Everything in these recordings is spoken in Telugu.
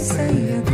三月。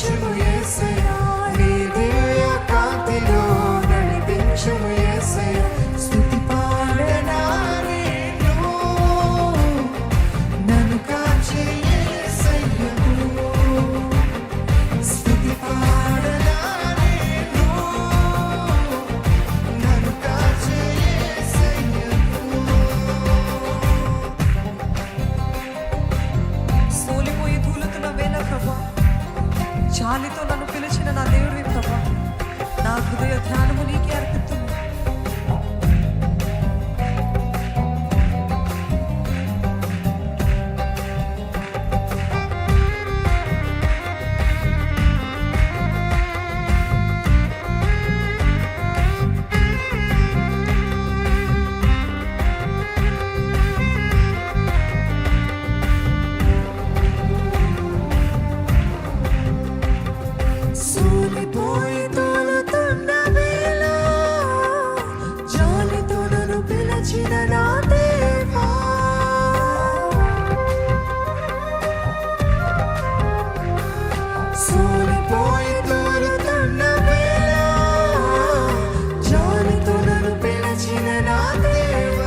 Future. గాలితో నన్ను పిలిచిన నా దేవుడివి ప్రభా నా హృదయ ధ్యానము I'll be